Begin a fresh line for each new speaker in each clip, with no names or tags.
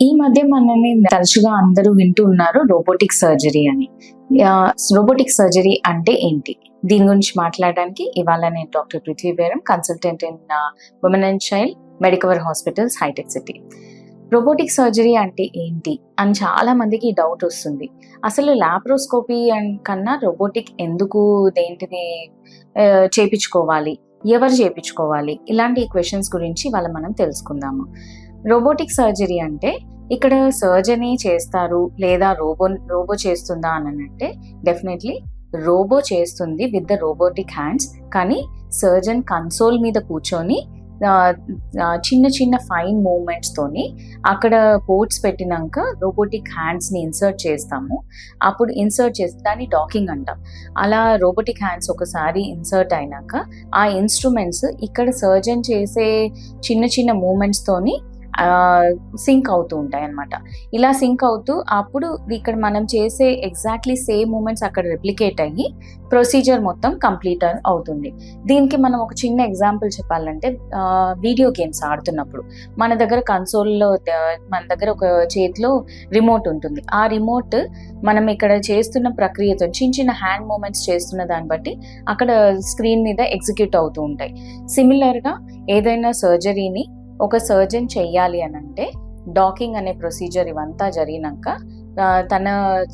ఈ మధ్య మనని తరచుగా అందరూ వింటూ ఉన్నారు రోబోటిక్ సర్జరీ అని. రోబోటిక్ సర్జరీ అంటే ఏంటి? దీని గురించి మాట్లాడడానికి ఇవాళ నేను doctor Prithvi Beram consultant in women and child Medicover hospitals Hitech City robotic surgery అంటే ఏంటి? అని చాలా మందికి డౌట్ వస్తుంది. అసలు లాప్రోస్కోపీ కన్నా రోబోటిక్ ఎందుకు దేంటిది చేపించుకోవాలి? ఎవరు చేపించుకోవాలి? ఇలాంటి క్వశ్చన్స్ గురించి వాళ్ళ మనం తెలుసుకుందాము. రోబోటిక్ సర్జరీ అంటే ఇక్కడ సర్జరీ చేస్తారు లేదా రోబో రోబో చేస్తుందా అని అంటే డెఫినెట్లీ రోబో చేస్తుంది విత్ ద రోబోటిక్ హ్యాండ్స్. కానీ సర్జన్ కన్సోల్ మీద కూర్చొని చిన్న చిన్న ఫైన్ మూమెంట్స్తోని అక్కడ పోర్ట్స్ పెట్టినాక రోబోటిక్ హ్యాండ్స్ని ఇన్సర్ట్ చేస్తాము. అప్పుడు ఇన్సర్ట్ చేసి దాన్ని డాకింగ్ అంటాం. అలా రోబోటిక్ హ్యాండ్స్ ఒకసారి ఇన్సర్ట్ అయినాక ఆ ఇన్స్ట్రుమెంట్స్ ఇక్కడ సర్జన్ చేసే చిన్న చిన్న మూమెంట్స్తోని సింక్ అవుతూ ఉంటాయి అన్నమాట ఇలా సింక్ అవుతూ అప్పుడు ఇక్కడ మనం చేసే ఎగ్జాక్ట్లీ సేమ్ మూమెంట్స్ అక్కడ రెప్లికేట్ అయ్యి ప్రొసీజర్ మొత్తం కంప్లీట్ అవుతుంది. దీనికి మనం ఒక చిన్న ఎగ్జాంపుల్ చెప్పాలంటే వీడియో గేమ్స్ ఆడుతున్నప్పుడు. మన దగ్గర కన్సోల్లో మన దగ్గర ఒక చేతిలో రిమోట్ ఉంటుంది. ఆ రిమోట్ మనం ఇక్కడ చేస్తున్న ప్రక్రియతో చిన్న చిన్న హ్యాండ్ మూమెంట్స్ చేస్తున్న దాన్ని బట్టి అక్కడ స్క్రీన్ మీద ఎగ్జిక్యూట్ అవుతూ ఉంటాయి. సిమిలర్గా ఏదైనా సర్జరీని ఒక సర్జన్ చేయాలి అని అంటే డాకింగ్ అనే ప్రొసీజర్ ఇవంతా జరిగినాక తన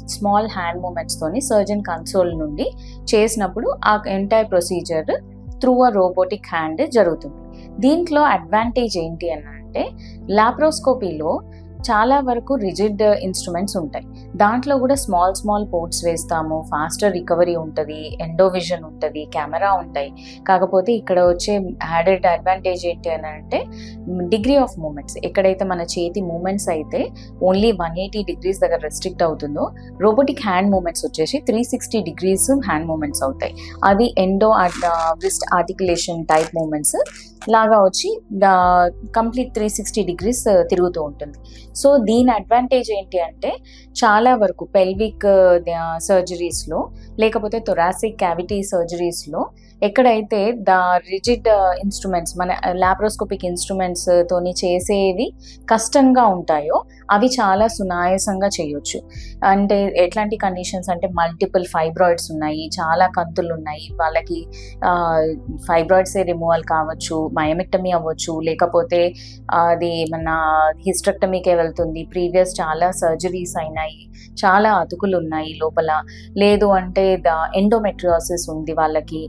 స్మాల్ హ్యాండ్ మూమెంట్స్తోని సర్జన్ కన్సోల్ నుండి చేసినప్పుడు ఆ entire procedure through a robotic hand జరుగుతుంది. దీంట్లో అడ్వాంటేజ్ ఏంటి అని అంటే లాప్రోస్కోపీలో చాలా వరకు రిజిడ్ ఇన్స్ట్రుమెంట్స్ ఉంటాయి. దాంట్లో కూడా స్మాల్ స్మాల్ పోర్ట్స్ వేస్తాము. ఫాస్టర్ రికవరీ ఉంటుంది ఎండోవిజన్ ఉంటుంది కెమెరా ఉంటాయి. కాకపోతే ఇక్కడ వచ్చే యాడెడ్ అడ్వాంటేజ్ ఏంటి అని అంటే డిగ్రీ ఆఫ్ మూమెంట్స్. ఎక్కడైతే మన చేతి మూమెంట్స్ అయితే ఓన్లీ వన్ ఎయిటీ డిగ్రీస్ దగ్గర రెస్ట్రిక్ట్ అవుతుందో రోబోటిక్ హ్యాండ్ మూమెంట్స్ వచ్చేసి three sixty degrees hand movements అవుతాయి. అది endo wrist articulation type movements. లాగా వచ్చి కంప్లీట్ త్రీ సిక్స్టీ డిగ్రీస్ తిరుగుతూ ఉంటుంది. సో దీని అడ్వాంటేజ్ ఏంటి అంటే చాలా వరకు పెల్విక్ సర్జరీస్లో లేకపోతే థొరాసిక్ క్యావిటీ సర్జరీస్లో ఎక్కడైతే ద రిజిడ్ ఇన్స్ట్రుమెంట్స్ మన లాప్రోస్కోపిక్ ఇన్స్ట్రుమెంట్స్ తోని చేసేవి కష్టంగా ఉంటాయో అవి చాలా సునాయాసంగా చేయొచ్చు. అంటే ఎట్లాంటి కండిషన్స్ అంటే మల్టిపుల్ ఫైబ్రాయిడ్స్ ఉన్నాయి చాలా కంతులు ఉన్నాయి వాళ్ళకి ఫైబ్రాయిడ్సే రిమూవల్ కావచ్చు మయమిక్టమీ అవ్వచ్చు లేకపోతే అది మన హిస్ట్రక్టమీకే వెళ్తుంది ప్రీవియస్ చాలా సర్జరీస్ అయినాయి చాలా అతుకులు ఉన్నాయి లోపల. లేదు అంటే ద ఎండోమెట్రియాసిస్ ఉంది వాళ్ళకి.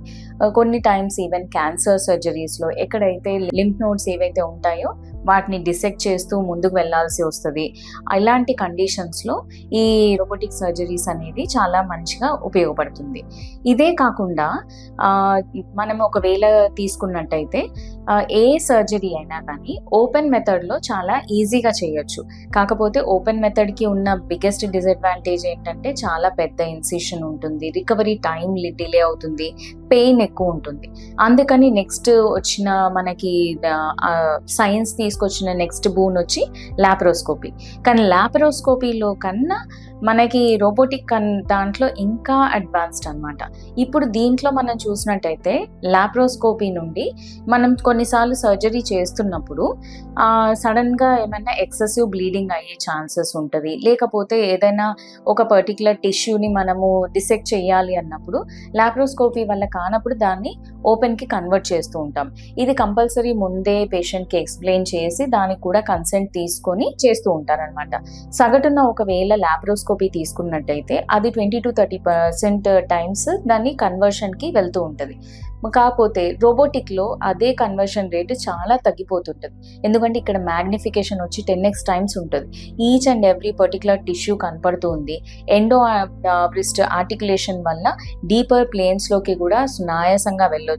కొన్ని టైమ్స్ ఈవెన్ క్యాన్సర్ సర్జరీస్లో ఎక్కడైతే లింఫ్ నోడ్స్ ఏవైతే ఉంటాయో వాటిని డిసెక్ట్ చేస్తూ ముందుకు వెళ్ళాల్సి వస్తుంది. అలాంటి కండిషన్స్లో ఈ రోబోటిక్ సర్జరీస్ అనేది చాలా మంచిగా ఉపయోగపడుతుంది. ఇదే కాకుండా మనం ఒకవేళ తీసుకున్నట్టయితే ఏ సర్జరీ అయినా కానీ ఓపెన్ మెథడ్లో చాలా ఈజీగా చేయొచ్చు. కాకపోతే ఓపెన్ మెథడ్కి ఉన్న బిగ్గెస్ట్ డిసడ్వాంటేజ్ ఏంటంటే చాలా పెద్ద ఇన్సిషన్ ఉంటుంది రికవరీ టైం డిలే అవుతుంది పెయిన్ ఎక్కువ ఉంటుంది. అందుకని నెక్స్ట్ వచ్చిన మనకి సైన్స్ తీసుకొచ్చిన నెక్స్ట్ బూన్ వచ్చి లాప్రోస్కోపీ కానీ ల్యాప్రోస్కోపీలో కన్నా మనకి రోబోటిక్ కన్ దాంట్లో ఇంకా అడ్వాన్స్డ్ అనమాట ఇప్పుడు దీంట్లో మనం చూసినట్టయితే లాప్రోస్కోపీ నుండి మనం కొన్నిసార్లు సర్జరీ చేస్తున్నప్పుడు సడన్గా ఏమైనా ఎక్సెసివ్ బ్లీడింగ్ అయ్యే ఛాన్సెస్ ఉంటుంది. లేకపోతే ఏదైనా ఒక పర్టికులర్ టిష్యూని మనము డిసెక్ట్ చేయాలి అన్నప్పుడు లాప్రోస్కోపీ వల్ల కానప్పుడు దాన్ని ఓపెన్కి కన్వర్ట్ చేస్తూ ఉంటాం. ఇది కంపల్సరీ ముందే పేషెంట్కి ఎక్స్ప్లెయిన్ చేసి దానికి కూడా కన్సెంట్ తీసుకొని చేస్తూ ఉంటారనమాట సగటున ఒకవేళ ల్యాప్రోస్కోపీ తీసుకున్నట్టయితే అది twenty to thirty percent times దాన్ని కన్వర్షన్కి వెళ్తూ ఉంటుంది. కాకపోతే రోబోటిక్లో అదే కన్వర్షన్ రేట్ చాలా తగ్గిపోతుంటుంది. ఎందుకంటే ఇక్కడ మ్యాగ్నిఫికేషన్ వచ్చి టెన్ ఎక్స్ టైమ్స్ ఉంటుంది. Each and every particular tissue కనపడుతుంది ఎండో బ్రిస్ట్ ఆర్టికులేషన్ వల్ల డీపర్ ప్లేన్స్లోకి కూడా సునాయాసంగా వెళ్ళొచ్చు.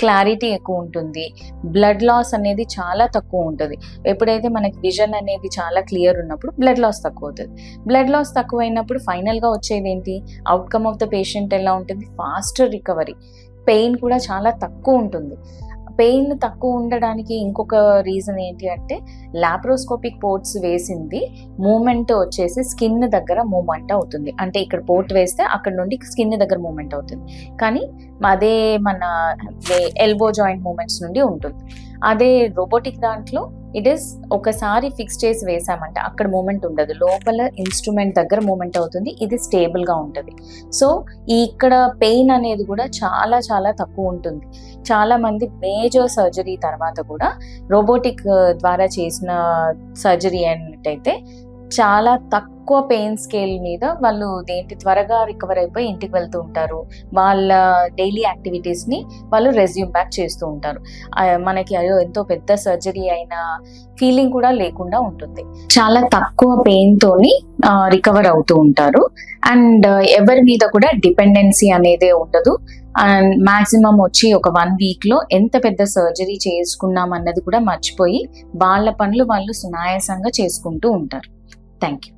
క్లారిటీ ఎక్కువ ఉంటుంది. బ్లడ్ లాస్ అనేది చాలా తక్కువ ఉంటుంది. ఎప్పుడైతే మనకి విజన్ అనేది చాలా క్లియర్ ఉన్నప్పుడు బ్లడ్ లాస్ తక్కువ అవుతుంది బ్లడ్ లాస్ తక్కువ అయినప్పుడు ఫైనల్గా వచ్చేది ఏంటి అవుట్కమ్ ఆఫ్ ద పేషెంట్ ఎలా ఉంటుంది? Fast recovery. పెయిన్ కూడా చాలా తక్కువ ఉంటుంది. పెయిన్ తక్కువ ఉండడానికి ఇంకొక రీజన్ ఏంటి అంటే లాప్రోస్కోపిక్ పోర్ట్స్ వేసింది మూమెంట్ వచ్చేసి స్కిన్ దగ్గర మూమెంట్ అవుతుంది. అంటే ఇక్కడ పోర్ట్ వేస్తే అక్కడ నుండి స్కిన్ దగ్గర మూమెంట్ అవుతుంది. కానీ అదే మన ఎల్బో జాయింట్ మూమెంట్స్ నుండి ఉంటుంది. అదే రోబోటిక్ దాంట్లో ఇట్ ఈస్ ఒకసారి ఫిక్స్ చేసి వేసామంటే. అక్కడ మూమెంట్ ఉండదు. లోపల ఇన్స్ట్రుమెంట్ దగ్గర మూమెంట్ అవుతుంది. ఇది స్టేబుల్గా ఉంటుంది. సో ఇక్కడ పెయిన్ అనేది కూడా చాలా చాలా తక్కువ ఉంటుంది. చాలా మంది మేజర్ సర్జరీ తర్వాత కూడా రోబోటిక్ uh, ద్వారా చేసిన సర్జరీ అన్నట్టయితే చాలా తక్కువ పెయిన్ స్కేల్ మీద వాళ్ళు దేంటి త్వరగా రికవర్ అయిపోయి ఇంటికి వెళ్తూ ఉంటారు. వాళ్ళ డైలీ యాక్టివిటీస్ని వాళ్ళు రెజ్యూమ్ బ్యాక్ చేస్తూ ఉంటారు. మనకి అయ్యో ఎంతో పెద్ద సర్జరీ అయిన ఫీలింగ్ కూడా లేకుండా ఉంటుంది. చాలా తక్కువ పెయిన్ తోని రికవర్ అవుతూ ఉంటారు. అండ్ ఎవరి మీద కూడా డిపెండెన్సీ అనేది ఉండదు. అండ్ మాక్సిమం వచ్చి ఒక వన్ వీక్లో ఎంత పెద్ద సర్జరీ చేసుకున్నాం అన్నది కూడా మర్చిపోయి వాళ్ళ పనులు వాళ్ళు సునాయాసంగా చేసుకుంటూ ఉంటారు. Thank you.